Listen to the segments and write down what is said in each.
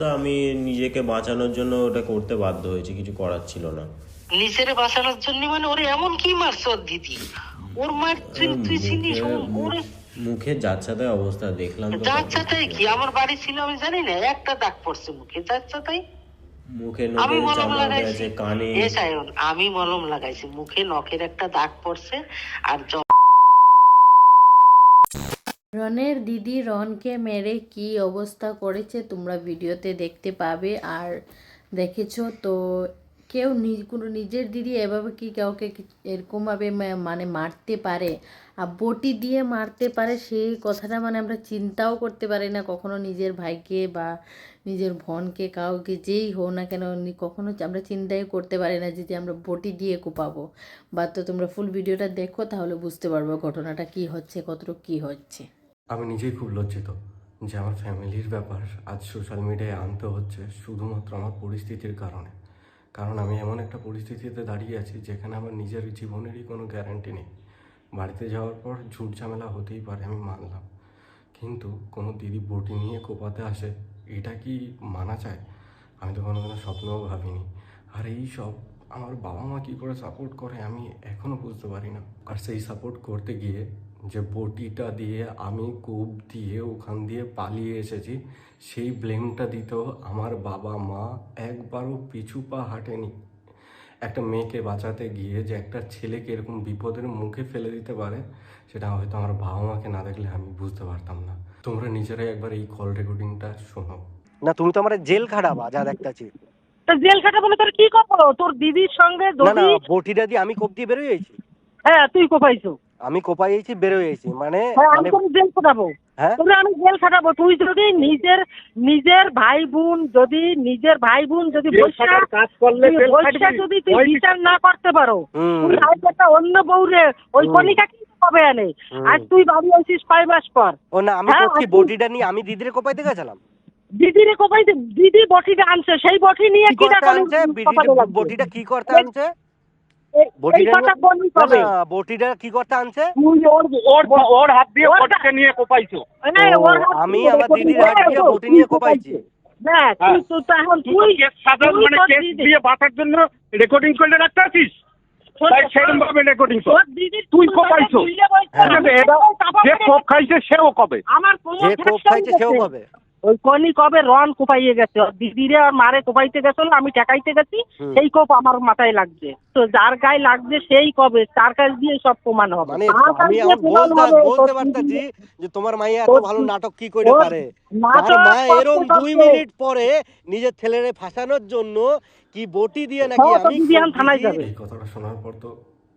তো আমি নিজেকে বাঁচানোর জন্য ওটা করতে বাধ্য হয়েছি কিছু করার ছিল না। নিজের বাঁচানোর জন্য মানে ওরে এমন কি মারছ দিদি? ওর মার তুই চিনিস ওরে মুখে যাচ্ছাতে অবস্থা দেখলাম তো যাচ্ছে কি? আমার বাড়ি ছিল আমি জানি না একটা দাগ পড়ছে মুখে যাচ্ছে তাই মুখে আমি মলম লাগাইছি। কানে আমি মলম লাগাইছি মুখে নখের একটা দাগ পড়ছে আর রনের দিদি রনকে মেরে কি অবস্থা করেছে তোমরা ভিডিওতে দেখতে পাবে আর দেখেছ তো কেউ কোনো নিজের দিদি এভাবে কি কাউকে এরকমভাবে মানে মারতে পারে? আর বটি দিয়ে মারতে পারে সেই কথাটা মানে আমরা চিন্তাও করতে পারি না কখনো নিজের ভাইকে বা নিজের বোনকে, কাউকে যেই হোক না কেন কখনো আমরা চিন্তাই করতে পারি না যে যে আমরা বটি দিয়ে কোপাবো। বা তো তোমরা ফুল ভিডিওটা দেখো তাহলে বুঝতে পারব ঘটনাটা কি হচ্ছে, কতটুকু কি হচ্ছে। আমি নিজেই খুব লজ্জিত যে আমার ফ্যামিলির ব্যাপার আজ সোশ্যাল মিডিয়ায় আনতে হচ্ছে শুধুমাত্র আমার পরিস্থিতির কারণে। কারণ আমি এমন একটা পরিস্থিতিতে দাঁড়িয়ে আছি যেখানে আমার নিজের জীবনেরই কোনো গ্যারান্টি নেই। বাড়িতে যাওয়ার পর ঝুট ঝামেলা হতেই পারে আমি মানলাম। কিন্তু কোনো দিদি বটি নিয়ে কোপাতে আসে, এটা কি মানা চায় আমি তো কোনো কোনো স্বপ্নও ভাবিনি। আর এই সব আমার বাবা মা কী করে সাপোর্ট করে আমি এখনও বুঝতে পারি না। আর সেই সাপোর্ট করতে গিয়ে যে বটিটা দিয়ে আমি কূপ দিয়ে ওখান দিয়ে পালিয়ে এসেছি সেই ব্লেমটা দিতেও আমার বাবা মা একবারও পিছু পা হাঁটেনি। একটা মেয়েকে বাঁচাতে গিয়ে যে একটা ছেলেকে এরকম বিপদের মুখে ফেলে দিতে পারে সেটা হয়তো আমার বাবা মাকে না দেখলে আমি বুঝতে পারতাম না। তোমরা নিজেরাই একবার এই কল রেকর্ডিংটা শোনো। না তুমি তো আমার জেল খাটাবা যা দেখতেছি তো জেল খাটা বলে তোর কি করব তোর দিদির সঙ্গে না না বটিটা দিয়ে আমি কোপ দিয়ে বেরোয় হ্যাঁ তুই কোপাইছো। আমি কোপাই আইছি বেরোয় আইছি মানে হ্যাঁ আমি মানে জেল খাটাবো। হ্যাঁ? তোরে আমি জেল খাটাবো। তুই যদি নিজের নিজের ভাই বোন যদি নিজের ভাই বোন যদি বৈশা কাজ করলে খাটবি। যদি তুই ওই বিচার না করতে পারো তুই আজ একটা অন্য বউরে ওই। কনিকা কি কবে আনে। আজ তুই বাড়ি আসিস কয় মাস পর? ও না আমি হ্যাঁ, করছি বটিটা নিয়ে আমি দিদিরে কোপাইতে গেছিলাম। দিদিরে কোপাইতে দিদি বটিটা আনছে সেই বটি নিয়ে কি কি করতে আনছে? বটিটা কি করতে আনছে? এই কথা নিয়ে- কবে? বটিটা কি করতে আনছে? ওর ওর ওর হাত দিয়ে বটিকে নিয়ে কোপাইছো। এই, ও, ওর হাত আমি আমার দিদির হাত দিয়ে বটি নিয়ে কোপাইছি। না তুই তো এখন তুই সাধারণ মানে কেস দিয়ে বাঁচার জন্য রেকর্ডিং রাখতে আছিস? তুই হ্যাঁ। সেও কবে? আমার সেও কবে। ওই কনি কবে রন কোপাইয়ে গেছে? ওর দিদিরে আর মারে কোপাইতে গেছিল আমি ঠেকাইতে গেছি সেই কোপ আমার মাথায় লাগছে। তো যার গায়ে লাগছে সেই কবে তার কাছ দিয়ে সব প্রমাণ হবে। মানে আমি বলতে যে তোমার মাইয়া এত ভালো নাটক কি করে পারে? তার মা এরম দুই মিনিট পরে নিজের ছেলেরে ফাঁসানোর জন্য কি বটি দিয়ে নাকি হ্যাঁ, আমি এখন কোপ থানায় যাবে। এই কথাটা শোনার পর তো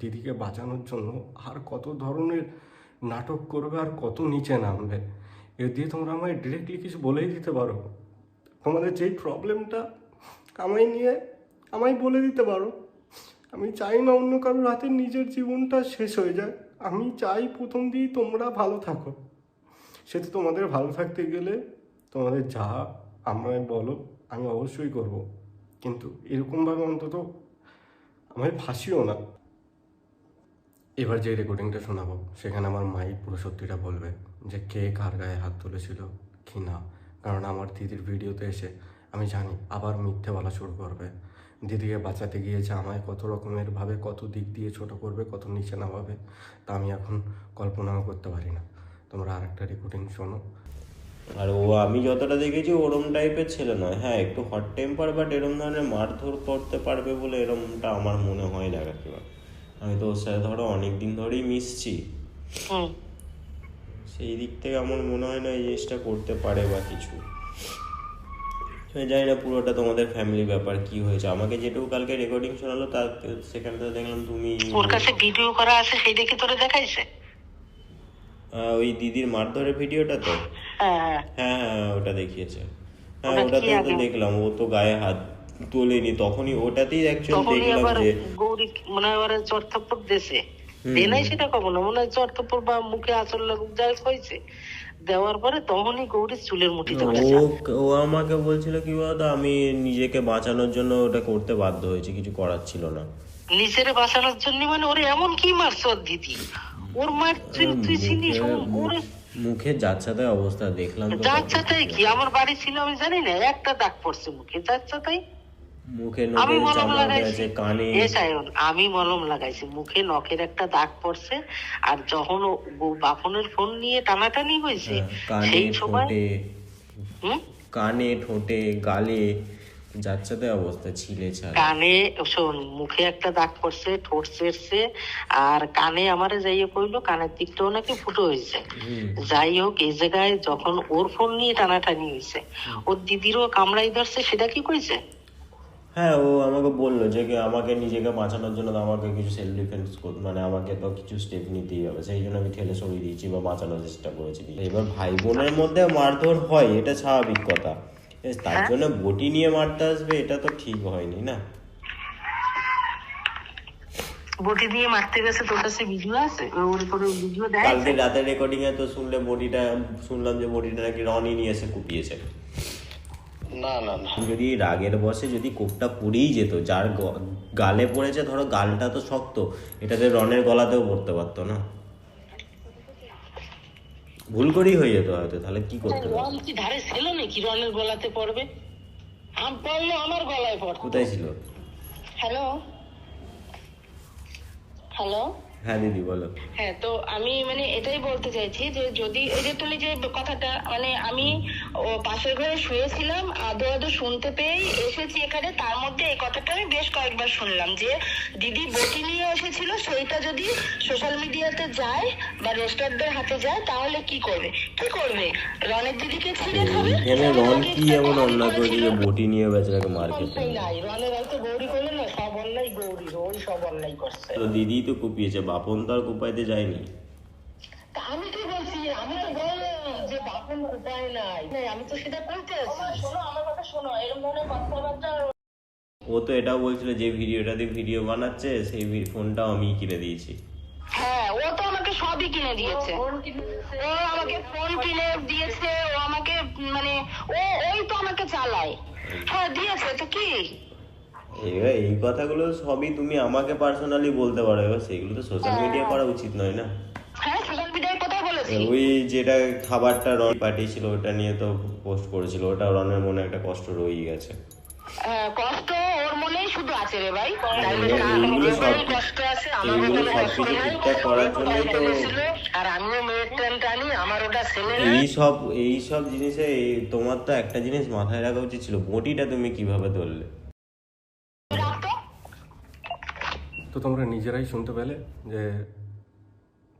দিদিকে বাঁচানোর জন্য আর কত ধরনের নাটক করবে আর কত নিচে নামবে, এ দিয়ে তোমরা আমায় ডিরেক্টলি কিছু বলেই দিতে পারো। তোমাদের যেই প্রবলেমটা আমায় নিয়ে আমায় বলে দিতে পারো। আমি চাই না অন্য কারোর হাতে নিজের জীবনটা শেষ হয়ে যায়। আমি চাই প্রথম দিয়েই তোমরা ভালো থাকো। সে তো তোমাদের ভালো থাকতে গেলে তোমাদের যা আমায় বলো, আমি অবশ্যই করব। কিন্তু এরকমভাবে অন্তত আমায় ফাঁসিও না। এবার যে রেকর্ডিংটা শোনাবো, সেখানে আমার মাই পুরো সত্যিটা বলবে যে কে কার গায়ে হাত তুলেছিল কি না। কারণ আমার দিদির ভিডিওতে এসে আমি জানি আবার মিথ্যে বলা শুরু করবে। দিদিকে বাঁচাতে গিয়েছে, আমায় কত রকমের ভাবে কত দিক দিয়ে ছোট করবে, কত নিচে নামাবে, তা আমি এখন কল্পনাও করতে পারি না। তোমরা আরেকটা রেকর্ডিং শোনো। আর ও, আমি যতটা দেখেছি ওরম টাইপের ছেলে নয়। হ্যাঁ একটু হট টেম্পার বাট এরম ধরনের মারধর করতে পারবে বলে এরমটা আমার মনে হয় না কাকিমা আমি তো ওর সাথে ধরো অনেকদিন ধরেই মিশছি। সেই দিক থেকে আমার মনে হয় না এই জিনিসটা করতে পারে বা কিছু। জানি না পুরোটা তোমাদের ফ্যামিলি ব্যাপার কি হয়েছে। আমাকে যেটুকু কালকে রেকর্ডিং শোনালো তার সেখানে তো দেখলাম তুমি ওর কাছে ভিডিও করা আছে সেই দেখে তোরে দেখাইছে? আহ, ওই দিদির মারধরের ভিডিওটা তো? হ্যাঁ হ্যাঁ। হ্যাঁ হ্যাঁ ওটা দেখিয়েছে। হ্যাঁ ওটা তো দেখলাম ও তো গায়ে হাত তোলেনি তখনই ওটাতেই অ্যাকচুয়ালি দেখলাম যে গৌরী মনে হয় চর্থাপ্পর দেশে। দেনাই সেটা কখনো? মনে হয় চর্থাপ্পর বা মুখে লাগুক যাই হয়েছে। দেওয়ার পরে তখনই গৌরীর চুলের মুঠিতে ও ও আমাকে বলছিল কি বলতো আমি নিজেকে বাঁচানোর জন্য ওটা করতে বাধ্য হয়েছে কিছু করার ছিল না। নিজের বাঁচানোর জন্য মানে ওরে এমন কি মারছ দিদি? ওর মার তুই চিনিস? ওরে মুখে যাচ্ছাতে অবস্থা দেখলাম তো যাচ্ছে তাই কি? আমার বাড়ি ছিল আমি জানি না একটা দাগ পড়ছে মুখে। যাচ্ছে তাই মুখে আমি মলম লাগাইছি। আমি মলম লাগাইছি। মুখে নখের একটা দাগ পড়ছে আর যখন বাপনের ফোন নিয়ে টানাটানি হয়েছে হ্যাঁ, কানে সেই সময় ঠোঁটে। কানে ঠোঁটে গালে যাচ্ছাতে অবস্থা ছিলে কানে শোন মুখে একটা দাগ পড়ছে ঠোঁট চেরছে আর কানে আমারে যাইয়ে কইলো কানের দিকটাও নাকি ফুটো হয়েছে। যাই হোক এই জায়গায় যখন ওর ফোন নিয়ে টানাটানি হয়েছে ওর দিদিরও কামড়াই ধরছে সেটা কি কইছে? হ্যাঁ ও আমাকে বলল যে আমাকে নিজেকে বাঁচানোর জন্য তো আমাকে কিছু সেলফ ডিফেন্স মানে আমাকে তো কিছু স্টেপ নিতেই হবে। সেই জন্য আমি ঠেলে সরিয়ে দিয়েছি বা বাঁচানোর চেষ্টা করেছি। এবার ভাই বোনের মধ্যে মারধর হয় এটা স্বাভাবিক কথা। তার জন্য বটি নিয়ে মারতে আসবে এটা তো ঠিক হয়নি না? বটি দিয়ে মারতে গেছে তোর কাছে ভিডিও আছে? ওর করে ভিডিও দেয়? কালকে রাতের রেকর্ডিং এ তো শুনলে বডিটা শুনলাম যে বডিটা নাকি রনি নিয়ে এসে কুপিয়েছে। না না না। যদি রাগের বসে যদি কোপটা পড়েই যেত যার গালে পড়েছে ধরো গালটা তো শক্ত এটাতে রনের গলাতেও পড়তে পারতো না। ভুল করেই হয়ে যেত হয়তো তাহলে কি করতে রন কি ধারে ছিল নাকি? রনের গলাতে পড়বে? আম পড়ল আমার গলায় পড়তো। কোথায় ছিল? হ্যালো? হ্যালো? হ্যাঁ দিদি বলো। হ্যাঁ তো আমি মানে এটাই বলতে চাইছি যে যদি এই যে তুমি যে কথাটা মানে আমি পাশের ঘরে শুয়েছিলাম আদো আদো শুনতে পেয়েই এসেছি এখানে তার মধ্যে এই কথাটা আমি বেশ কয়েকবার শুনলাম যে দিদি বটি নিয়ে এসেছিল সেইটা যদি সোশ্যাল মিডিয়াতে যায় বা রেস্টারদের হাতে যায় তাহলে কি করবে? কি করবে? রনের দিদিকে ছিঁড়ে খাবে এখানে রন কি এমন অন্যায় করেছে যে বটি নিয়ে বেচারাকে মার খেতে রনের হয়তো গৌরী করলে না সব অন্যায় গৌরীর ওই সব অন্যায় করছে। তো দিদি তো কুপিয়েছে বাপন তো আর কুপাইতে যায়নি। আমি কি বলছি আমি তো বললাম যে বাপন উপায় নাই। নাই, আমি তো সেটা আছি শোনো আমার কথা শোনো এরকম ধরনের কথাবার্তা ও তো এটাও বলছিল যে ভিডিওটা দিয়ে ভিডিও বানাচ্ছে সেই ফোনটাও আমি কিনে দিয়েছি। হ্যাঁ ও তো আমাকে সবই কিনে দিয়েছে। ও আমাকে ফোন কিনে দিয়েছে ও আমাকে মানে ও ওই তো আমাকে চালায়। হ্যাঁ দিয়েছে তো কি? এবার এই কথাগুলো সবই তুমি আমাকে পার্সোনালি বলতে পারো। এবার সেগুলো তো সোশ্যাল মিডিয়া করা উচিত নয় না? হ্যাঁ ওই যেটা খাবারটা রন পাঠিয়েছিল ওটা নিয়ে তো পোস্ট করেছিল। ওটা রনের মনে একটা কষ্ট রয়েই গেছে। হ্যাঁ, কষ্ট ওর মনেই শুধু আছে রে ভাই। সব কষ্ট আছে আমার আর আমিও মেয়ের ট্রেন টানি আমার ওটা ছেলে এই সব এই সব জিনিসে তোমার তো একটা জিনিস মাথায় রাখা উচিত ছিল। বটিটা তুমি কীভাবে ধরলে রাখতো তো তোমরা নিজেরাই শুনতে পেলে যে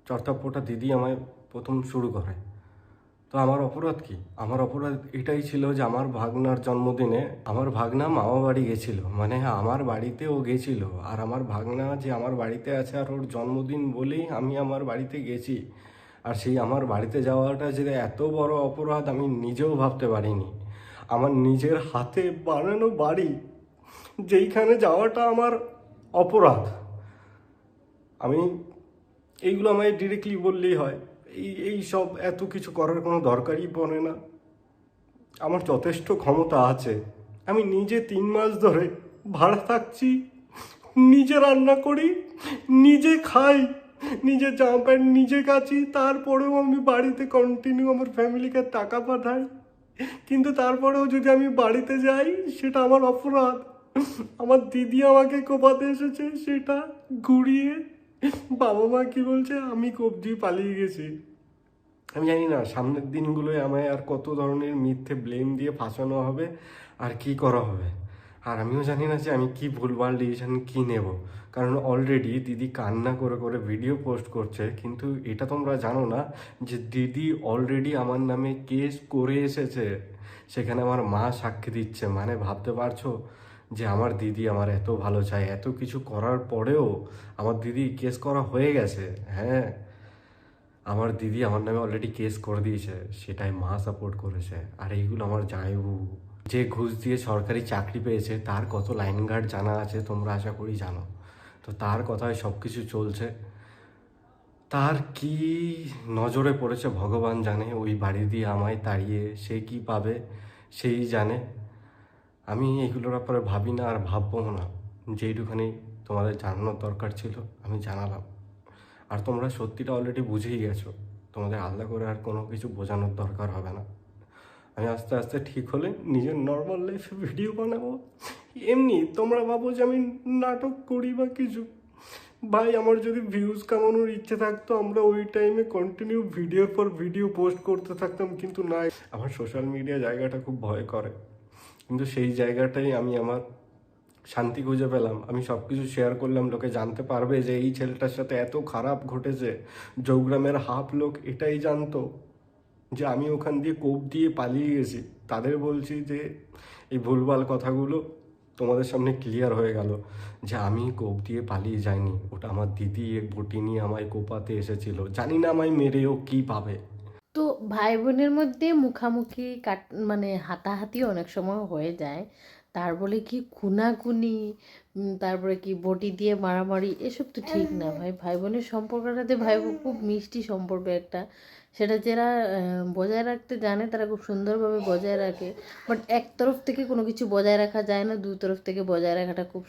চর্তাপ্পটা দিদি আমায় প্রথম শুরু করে। তো আমার অপরাধ কি? আমার অপরাধ এটাই ছিল যে আমার ভাগনার জন্মদিনে আমার ভাগনা মামা বাড়ি গেছিল। মানে আমার বাড়িতে ও গেছিল। আর আমার ভাগনা যে আমার বাড়িতে আছে আর ওর জন্মদিন বলেই আমি আমার বাড়িতে গেছি। আর সেই আমার বাড়িতে যাওয়াটা যে এত বড় অপরাধ আমি নিজেও ভাবতে পারিনি। আমার নিজের হাতে বানানো বাড়ি, যেইখানে যাওয়াটা আমার অপরাধ। আমি এইগুলো আমায় ডিরেক্টলি বললেই হয়। এই এই সব এত কিছু করার কোনো দরকারই পড়ে না। আমার যথেষ্ট ক্ষমতা আছে। আমি নিজে তিন মাস ধরে ভাড়া থাকছি, নিজে রান্না করি, নিজে খাই, নিজে জামা প্যান্ট নিজে কাচি, তারপরেও আমি বাড়িতে কন্টিনিউ আমার ফ্যামিলিকে টাকা পাঠাই। কিন্তু তারপরেও যদি আমি বাড়িতে যাই, সেটা আমার অপরাধ। আমার দিদি আমাকে কোপাতে এসেছে, সেটা ঘুরিয়ে বাবা মা কি বলছে? আমি কবজি পালিয়ে গেছি। আমি জানি না, সামনের দিনগুলোয় আমায় আর কত ধরনের মিথ্যে ব্লেম দিয়ে ফাঁসানো হবে আর কি করা হবে। আর আমিও জানি না যে আমি কি ভুলভাল ডিসিশন কী নেব। কারণ অলরেডি দিদি কান্না করে করে ভিডিও পোস্ট করছে, কিন্তু এটা তোমরা জানো না যে দিদি অলরেডি আমার নামে কেস করে এসেছে। সেখানে আমার মা সাক্ষী দিচ্ছে। মানে ভাবতে পারছ? যে আমার দিদি আমার এত ভালো চায়, এত কিছু করার পরেও আমার দিদি কেস করা হয়ে গেছে। হ্যাঁ আমার দিদি আমার নামে অলরেডি কেস করে দিয়েছে, সেটাই মা সাপোর্ট করেছে। আর এইগুলো আমার জায়বু যে ঘুষ দিয়ে সরকারি চাকরি পেয়েছে, তার কত লাইন গার্ড জানা আছে তোমরা আশা করি জানো। তো তার কথায় সব কিছু চলছে। তার কি নজরে পড়েছে ভগবান জানে, ওই বাড়ি দিয়ে আমায় তাড়িয়ে সে কি পাবে, সেই জানে। আমি এগুলোর ব্যাপারে ভাবি না আর ভাববো না। যেইটুখানি তোমাদের জানানোর দরকার ছিল, আমি জানালাম। আর তোমরা সত্যিটা অলরেডি বুঝেই গেছো, তোমাদের আলাদা করে আর কোনো কিছু বোঝানোর দরকার হবে না। আমি আস্তে আস্তে ঠিক হলে নিজের নর্মাল লাইফে ভিডিও বানাবো। এমনি তোমরা ভাবো যে আমি নাটক করি বা কিছু। ভাই, আমার যদি ভিউজ কামানোর ইচ্ছে থাকতো, আমরা ওই টাইমে কন্টিনিউ ভিডিওর পর ভিডিও পোস্ট করতে থাকতাম, কিন্তু না আমার সোশ্যাল মিডিয়া জায়গাটা খুব ভয় করে। কিন্তু সেই জায়গাটাই আমি আমার শান্তি খুঁজে পেলাম। আমি সব কিছু শেয়ার করলাম, লোকে জানতে পারবে যে এই ছেলেটার সাথে এত খারাপ ঘটেছে। জৌগ্রামের হাফ লোক এটাই জানতো যে আমি ওখান দিয়ে কোপ দিয়ে পালিয়ে গেছি। তাদের বলছি যে এই ভুলভাল কথাগুলো তোমাদের সামনে ক্লিয়ার হয়ে গেল যে আমি কোপ দিয়ে পালিয়ে যাইনি। ওটা আমার দিদি, এক বটি নিয়ে আমায় কোপাতে এসেছিল। জানি না আমায় মেরেও কি পাবে। ভাই বোনের মধ্যে মুখামুখি কাট মানে হাতাহাতি অনেক সময় হয়ে যায়। তার বলে কি খুনাখুনি তারপরে কি বটি দিয়ে মারামারি এসব তো ঠিক না ভাই। ভাই বোনের সম্পর্কটাতে ভাই বোন খুব মিষ্টি সম্পর্ক একটা সেটা যারা বজায় রাখতে জানে তারা খুব সুন্দরভাবে বজায় রাখে। বাট এক তরফ থেকে কোনো কিছু বজায় রাখা যায় না দু তরফ থেকে বজায় রাখাটা খুব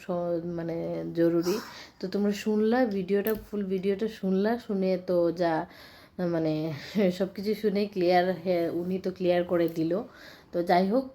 মানে জরুরি। তো তোমরা শুনলা ভিডিওটা ফুল ভিডিওটা শুনলা শুনে তো যা মানে সব কিছু শুনেই ক্লিয়ার উনি তো ক্লিয়ার করে দিল। তো যাই হোক